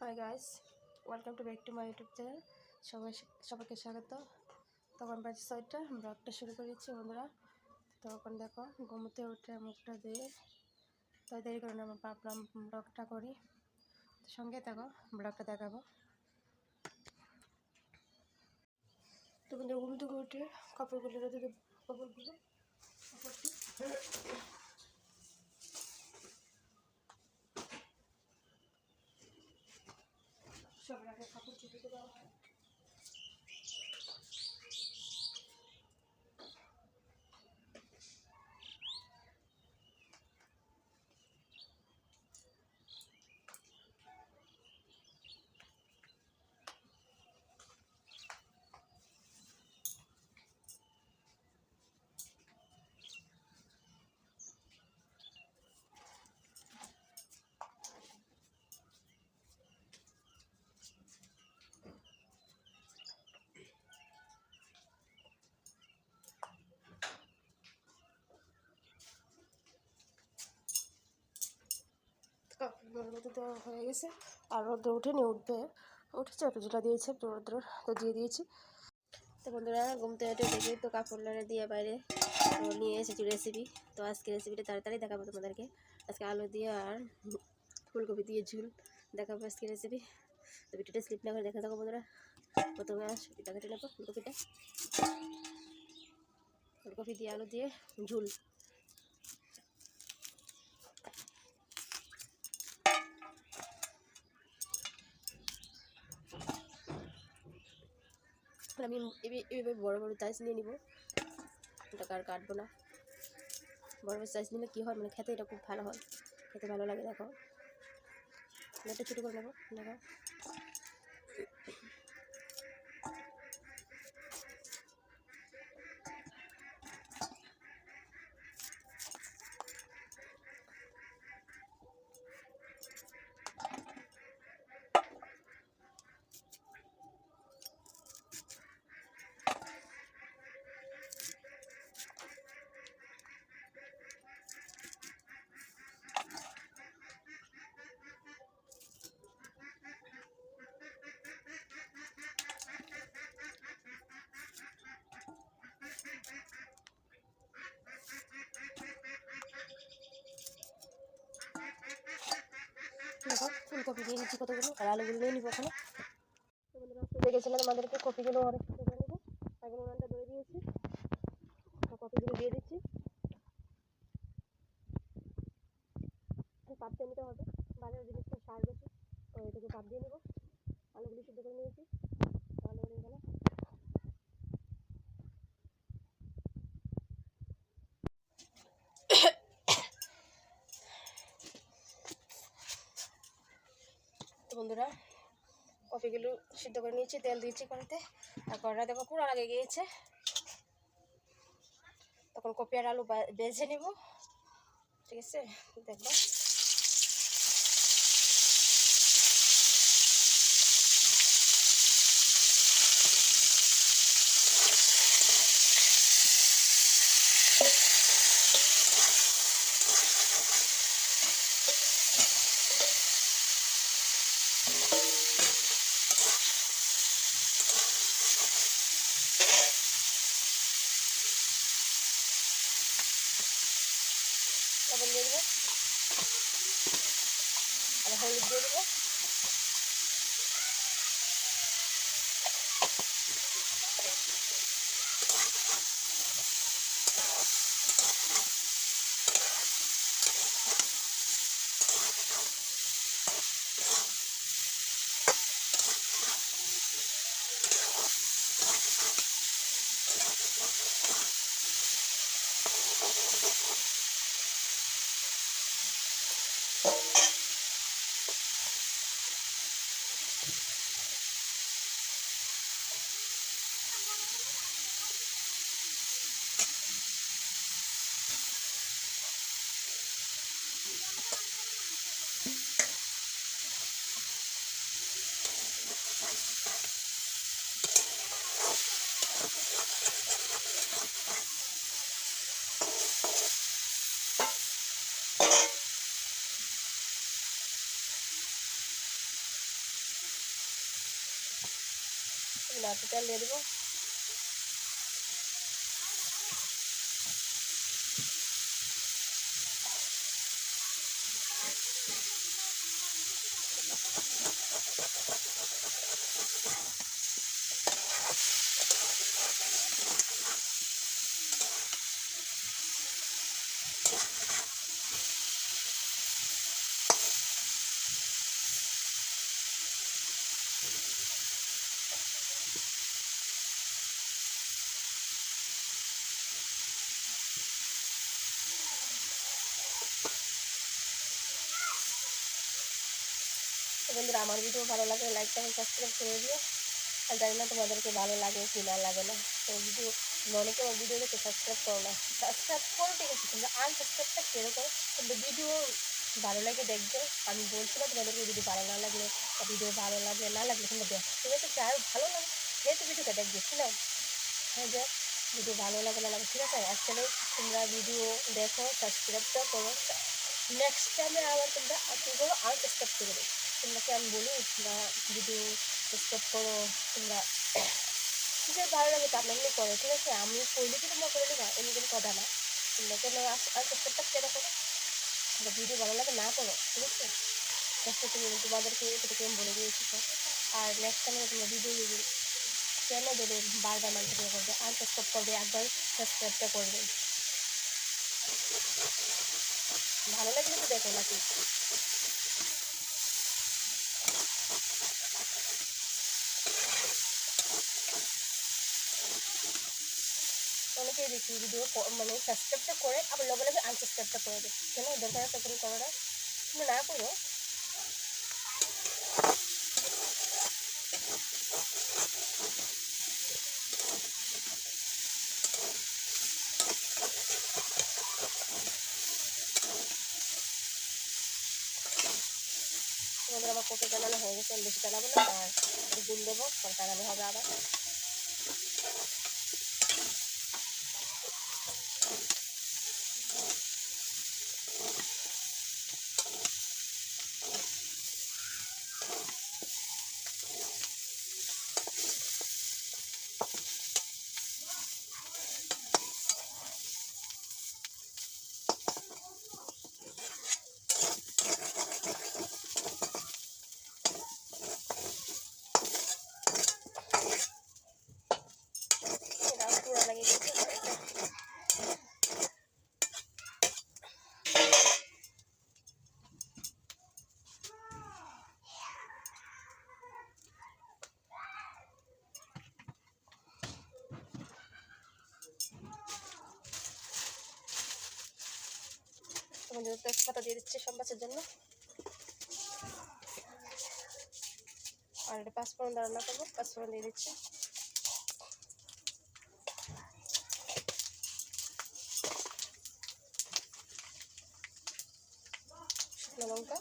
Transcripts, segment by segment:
Hi guys welcome to back to my YouTube channel সবাই সবাইকে স্বাগত। তখন বাজে ছয়টা ব্লগটা শুরু করেছি, বন্ধুরা। তখন দেখো, ঘুমোতে উঠে মুখটা দিয়ে তাই দেরি করে আমার ভাবলাম ব্লগটা করি। সঙ্গে দেখো ব্লগটা দেখাবো। তো বন্ধুরা, ঘুম থেকে উঠে কাপড়গুলো রেখে দেবো কাপড়গুলো ছোট ছোট করা হয় মধ্যে দেওয়া হয়ে গেছে। আর রোদ্র উঠেনি, উঠবে, উঠেছে, একটু যেটা দিয়েছে, একটু রোদ্র তো দিয়ে দিয়েছি। তো বন্ধুরা ঘুমতে উঠে দেখি, তো কাপড় লড়ে দিয়ে বাইরে নিয়ে এসেছি রেসিপি তো আজকে রেসিপিটা তাড়াতাড়ি দেখাবো তোমাদেরকে। আজকে আলু দিয়ে আর ফুলকপি দিয়ে ঝুল দেখাবো আজকে রেসিপি তো ভিডিওটা স্লিপ না করে দেখে থাকো বন্ধুরা। প্রথমে এটা কেটে ফুলকপিটা। ফুলকপি দিয়ে আলু দিয়ে ঝুল। আমি এইভাবে বড়ো বড়ো সাইজ নিয়ে নিব। ওটাকে আর কাটবো না। বড় বড় সাইজ নিলে কী হয়? মানে খেতে এটা খুব ভালো হয়। খেতে ভালো লাগে, দেখো। এটা ছোটো করে নেব। দেখো দেখো ফুলকপি দিয়ে নিচ্ছি কতগুলো? আর আলুগুলো নিয়ে নিবো ওখানে দেখেছিলাম আমাদেরকে কপিগুলো অনেক এখন উনানটা ধরে দিয়েছি। কপিগুলো দিয়ে দিচ্ছি। পাত দিয়ে নিতে হবে। বাজারের জিনিসটা সার বেশি, তো এটাকে পাত দিয়ে নেব। আলুগুলি সিদ্ধ করে নিয়েছি আলু হয়ে গেল বন্ধুরা কফিগুলো সিদ্ধ করে নিয়েছি, তেল দিয়েছি কড়াতে আর কড়া দেখো পুরো লাগে গিয়েছে। তখন কপি আর আলু বেজে নিব। ঠিক আছে? দেখো ఇలా పిల్లలు ఎదుగు আমার ভিডিও ভালো লাগলে লাইক কমেন্ট সাবস্ক্রাইব করে দিও। আর জানি না তোমাদেরকে ভালো লাগে কি না লাগে না। তো ভিডিও অনেকে আমার ভিডিও দেখে সাবস্ক্রাইব করো না। সাবস্ক্রাইব করো, ঠিক আছে, কিন্তু আনসাবস্ক্রাইবটা কেন কিন্তু ভিডিও ভালো লাগে দেখবে। আমি বলছি না তোমাদেরকে ভিডিও ভালো না লাগলে ভিডিও ভালো লাগলে না লাগলে তোমরা দেখো। ঠিক আছে যার ভালো লাগে। যেহেতু ভিডিওটা দেখবে, ঠিক না হ্যাঁ যে ভিডিও ভালো লাগে না লাগে, ঠিক আছে? আসলে তোমরা ভিডিও দেখো সাবস্ক্রাইবটা করো। নেক্সট টাইমে আবার তোমরা কী করো আনসাবস্ক্রাইব করে দেবে তোমরাকে আমি বলি, তোমরা ভিডিও সাবস্ক্রাইব করো, তোমরা যে ভালো লাগে তা এমনি করো, ঠিক আছে? আমি করলে কি তোমরা করে নেবা এমনি কোনো কথা না। তোমরা কেন আনসাবস্ক্রাইবটা কেন করো? তোমরা ভিডিও ভালো লাগে না করো, ঠিক আছে? দেখো তুমি তোমাদেরকে এটুকু আমি বলে দিয়েছি তো। আর নেক্সট টাইমে তোমরা ভিডিও কেন দেবে? বারবার মানুষ করবে আর আনসাবস্ক্রাইব করবে, একবার সাবস্ক্রাইবটা করবে। ভালো লাগলে তো দেখো নাকি? অনেকেই দেখি ভিডিও মানে সাবস্ক্রাইবটা করে, আবার লগে লগে আনসাবস্ক্রাইবটা করে দেয়। কেন? দরকার আছে কোনো করাটা? তুমি না করো। তোমাদের আমার কোপে টানানো হয়ে গেছে, আমি বেশি টানাবো না, আর দুল দেবো, পরে টানানো হবে আবার এটা পুরো লাগিয়ে গেছে তোমাদের তেজপাতা দিয়ে দিচ্ছি সম্বাসের জন্য। আর এটা পাঁচফোড়ন রান্না করব পাঁচফোড়ন দিয়ে দিচ্ছি। শুকনো লঙ্কা।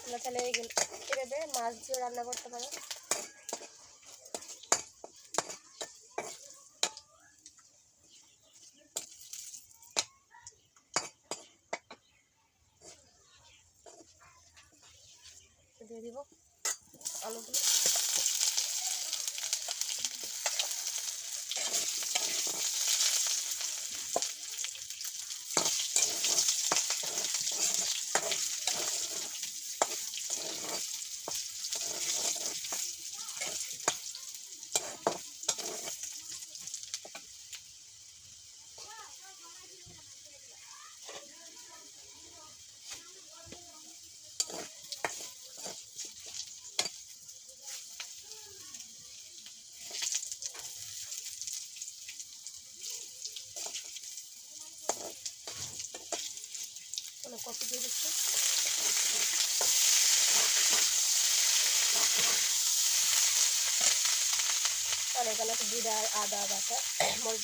তোমরা তাহলে এভাবে মাছ দিয়ে রান্না করতে পারো। দিয়ে দিব আলুগুলো। কপি দিয়ে দিচ্ছি। অনেক অনেক জিরা আদা বাটা মরিচ